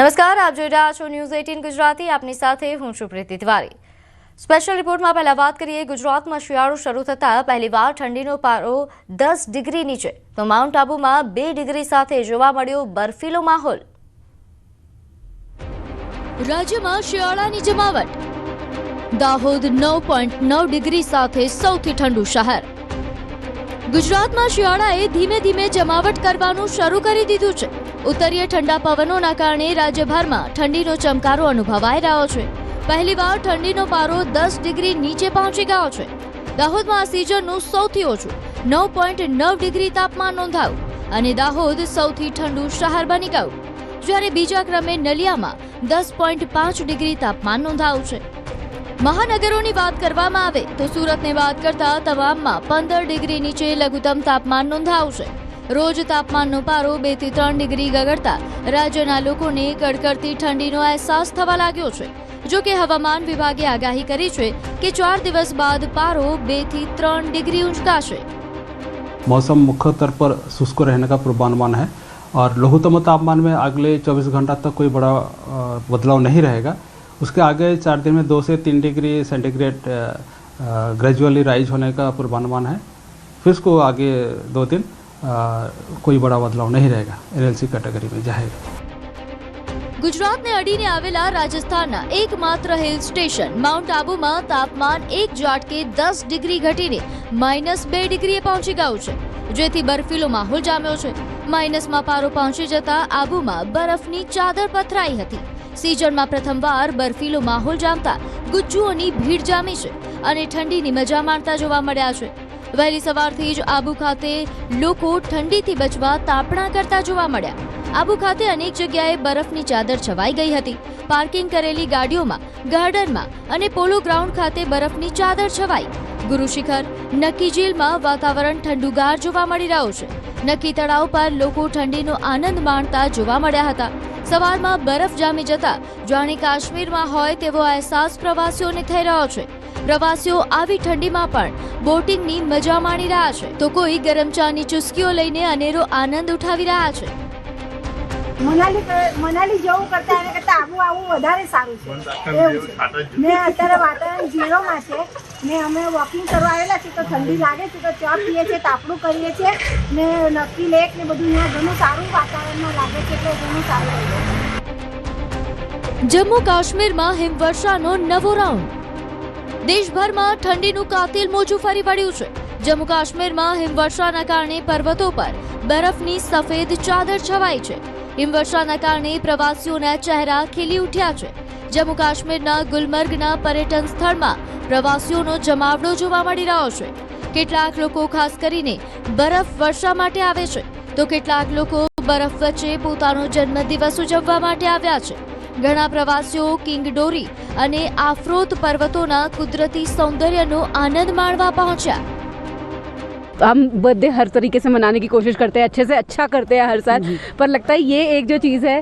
નમસ્કાર, આપ જોઈ રહ્યા છો ન્યૂઝ એટીન ગુજરાતી. આપની સાથે હું છું પ્રીતિ તિવારી. સ્પેશિયલ રિપોર્ટમાં પહેલા વાત કરીએ. ગુજરાતમાં શિયાળો શરૂ થતાં પહેલીવાર ઠંડીનો પારો દસ ડિગ્રી નીચે. તો માઉન્ટ આબુમાં બે ડિગ્રી સાથે જોવા મળ્યો બર્ફીલો માહોલ. રાજ્યમાં શિયાળાની જમાવટ દાહોદ નવ પોઈન્ટ નવ ડિગ્રી સાથે સૌથી ઠંડુ શહેર. ગુજરાતમાં શિયાળાએ ધીમે ધીમે જમાવટ કરવાનું શરૂ કરી દીધું છે. ઉત્તરીય ઠંડા પવનોના કારણે રાજ્યભરમાં ઠંડીનો ચમકારો અનુભવાઈ રહ્યો છે. પહેલીવાર ઠંડીનો પારો દસ ડિગ્રી નીચે પહોંચી ગયો છે. દાહોદમાં આ સિઝનનું સૌથી ઓછું, નવ પોઈન્ટ નવ ડિગ્રી તાપમાન નોંધાયું અને દાહોદ સૌથી ઠંડુ શહેર બની ગયું. જ્યારે બીજા ક્રમે નલિયામાં દસ પોઈન્ટ પાંચ ડિગ્રી તાપમાન નોંધાયું છે. મહાનગરોની વાત કરવામાં આવે તો સુરતને વાત કરતા તમામમાં પંદર ડિગ્રી નીચે લઘુત્તમ તાપમાન નોંધાયું છે રોજ તાપમાનનો પારો બે થી ત્રણ ડિગ્રી ગગડતા રાજ્યના લોકોને કડકડતી ઠંડીનો અહેસાસ થવા લાગ્યો છે જો કે હવામાન વિભાગે આગાહી કરી છે કે ચાર દિવસ બાદ પારો બે થી ત્રણ ડિગ્રી ઉંચકાશે मौसम मुख्य तौर पर शुष्क रहने का पूर्वानुमान है और लघुत्तम तापमान में अगले 24 घंटा तक कोई बड़ा अ, बदलाव नहीं रहेगा उसके आगे चार दिन में दो से तीन डिग्री सेंटीग्रेड ग्रेजुअली राइज होने का पूर्वानुमान है फिर उसको आगे दो दिन अ, कोई बड़ा बदलाव नहीं रहेगा एनएलसी कैटेगरी में जाएगा ગુજરાતને અડીને આવેલા રાજસ્થાનના એકમાત્ર હિલ સ્ટેશન માઉન્ટ આબુમાં તાપમાન એક ઝાટકે દસ ડિગ્રી ઘટીને માઇનસ બે ડિગ્રીએ પહોંચી ગયું છે જેથી બર્ફીલો માહોલ જામ્યો છે માઇનસમાં પારો પહોંચી જતા આબુમાં બરફની ચાદર પથરાઈ હતી સિઝનમાં પ્રથમવાર બર્ફીલો માહોલ જામતા ગુજ્જુઓની ભીડ જામી છે અને ઠંડીની મજા માણતા જોવા મળ્યા છે. વહેલી સવારથી જ આબુ ખાતે લોકો ઠંડીથી બચવા તાપણા કરતા જોવા મળ્યા. આબુ ખાતે અનેક જગ્યાએ બરફની ચાદર છવાઈ ગઈ હતી. પાર્કિંગ કરેલી ગાડીઓમાં, ગાર્ડનમાં અને પોલો ગ્રાઉન્ડ ખાતે બરફની ચાદર છવાઈ. ગુરુશિખર, નક્કી ઝીલમાં વાતાવરણ ઠંડુગાર જોવા મળી રહ્યું છે. નક્કી તળાવ પર લોકો ઠંડીનો આનંદ માણતા જોવા મળ્યા હતા. સવારમાં બરફ જામી જતા જાણે કાશ્મીરમાં હોય તેવો અહેસાસ પ્રવાસીઓને થઈ રહ્યો છે. પ્રવાસીઓ આવી ઠંડીમાં પણ બોટિંગની મજા માણી રહ્યા છે. તો કોઈ ગરમ ચાની ચુસ્કીઓ લઈને અનેરો આનંદ ઉઠાવી રહ્યા છે. મનાલી મનાલી જવું કરતા એના કરતા આબુ આવવું વધારે સારું છે. એવું છે. ને અત્યારે વાતાવરણ ઝીરોમાં છે. ને અમે વોકિંગ કરવા આવેલા છીએ, તો ઠંડી લાગે છે, તો ચા પીએ છીએ, તાપણું કરીએ છીએ. ને નક્કી લેક ને બધું અહીંયા ઘણું સારું વાતાવરણમાં લાગે છે, એટલે ઘણું સારું જમ્મુ કાશ્મીરમાં હિમવર્ષાનો નવો રાઉન્ડ. દેશભરમાં ઠંડીનું કાતિલ મોજું ફરી વળ્યું છે. જમ્મુ કાશ્મીરમાં હિમવર્ષાના કારણે પર્વતો પર બરફની સફેદ ચાદર છવાઈ છે. હિમવર્ષાના કારણે પ્રવાસીઓના ચહેરા ખીલી ઉઠ્યા છે. જમ્મુ કાશ્મીરના ગુલમર્ગના પર્યટન સ્થળમાં પ્રવાસીઓનો જમાવડો જોવા મળી રહ્યો છે કેટલાક લોકો ખાસ કરીને બરફ વર્ષા માટે આવે છે તો કેટલાક લોકો બરફ વચ્ચે પોતાનો જન્મદિવસ ઉજવવા માટે આવ્યા છે ઘણા પ્રવાસીઓ કિંગડોરી અને આફ્રોત પર્વતોના કુદરતી સૌંદર્યનો આનંદ માણવા પહોંચ્યા हम बर्थडे हर तरीके से मनाने की कोशिश करते हैं अच्छे से अच्छा करते हैं हर साल पर लगता है ये एक जो चीज़ है